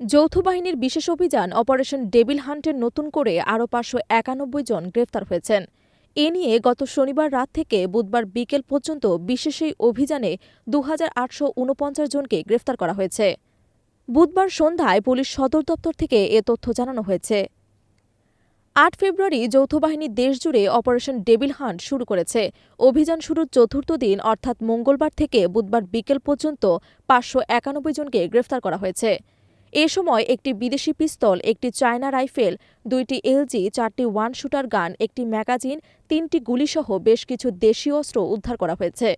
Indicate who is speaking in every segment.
Speaker 1: যৌথ বাহিনীর বিশেষ অভিযান অপারেশন ডেবিল হান্টের নতুন করে আরও পাঁচশো একানব্বই জন গ্রেফতার হয়েছেন। এ নিয়ে গত শনিবার রাত থেকে বুধবার বিকেল পর্যন্ত বিশেষ এই অভিযানে দু হাজার আটশো ঊনপঞ্চাশ জনকে গ্রেফতার করা হয়েছে। বুধবার সন্ধ্যায় পুলিশ সদর দপ্তর থেকে এ তথ্য জানানো হয়েছে। আট ফেব্রুয়ারি যৌথ বাহিনী দেশজুড়ে অপারেশন ডেবিল হান্ট শুরু করেছে। অভিযান শুরুর চতুর্থ দিন, অর্থাৎ মঙ্গলবার থেকে বুধবার বিকেল পর্যন্ত পাঁচশো একানব্বই জনকে গ্রেফতার করা হয়েছে। এ সময় একটি বিদেশি পিস্তল, একটি চায়না রাইফেল, দুইটি এলজি, চারটি ওয়ান শুটার গান, একটি ম্যাগাজিন, তিনটি গুলিসহ বেশ কিছু দেশীয় অস্ত্র উদ্ধার করা হয়েছে।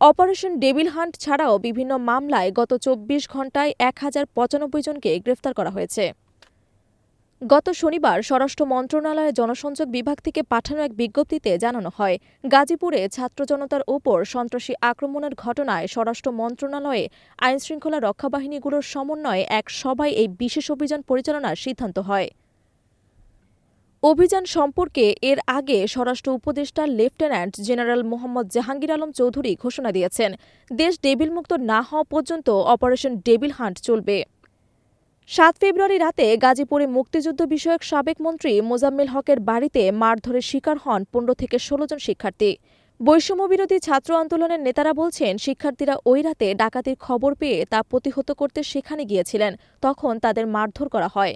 Speaker 1: অপারেশন ডেবিল হান্ট ছাড়াও বিভিন্ন মামলায় গত চব্বিশ ঘণ্টায় এক হাজার পঁচানব্বই জনকে গ্রেফতার করা হয়েছে। গত শনিবার স্বরাষ্ট্র মন্ত্রণালয়ের জনসংযোগ বিভাগ থেকে পাঠানো এক বিজ্ঞপ্তিতে জানানো হয়, গাজীপুরে ছাত্র জনতার ওপর সন্ত্রাসী আক্রমণের ঘটনায় স্বরাষ্ট্র মন্ত্রণালয়ে আইনশৃঙ্খলা রক্ষা বাহিনীগুলোর সমন্বয়ে এক সভায় এই বিশেষ অভিযান পরিচালনার সিদ্ধান্ত হয়। অভিযান সম্পর্কে এর আগে স্বরাষ্ট্র উপদেষ্টা লেফটেন্যান্ট জেনারেল মোহাম্মদ জাহাঙ্গীর আলম চৌধুরী ঘোষণা দিয়েছেন, দেশ ডেবিলমুক্ত না হওয়া পর্যন্ত অপারেশন ডেবিল হান্ট চলবে। সাত ফেব্রুয়ারি রাতে গাজীপুরে মুক্তিযুদ্ধ বিষয়ক সাবেক মন্ত্রী মোজাম্মেল হকের বাড়িতে মারধরের শিকার হন পনেরো থেকে ষোলো জন শিক্ষার্থী। বৈষম্য বিরোধী ছাত্র আন্দোলনের নেতারা বলছেন, শিক্ষার্থীরা ওই রাতে ডাকাতির খবর পেয়ে তা প্রতিহত করতে সেখানে গিয়েছিলেন, তখন তাদের মারধর করা হয়।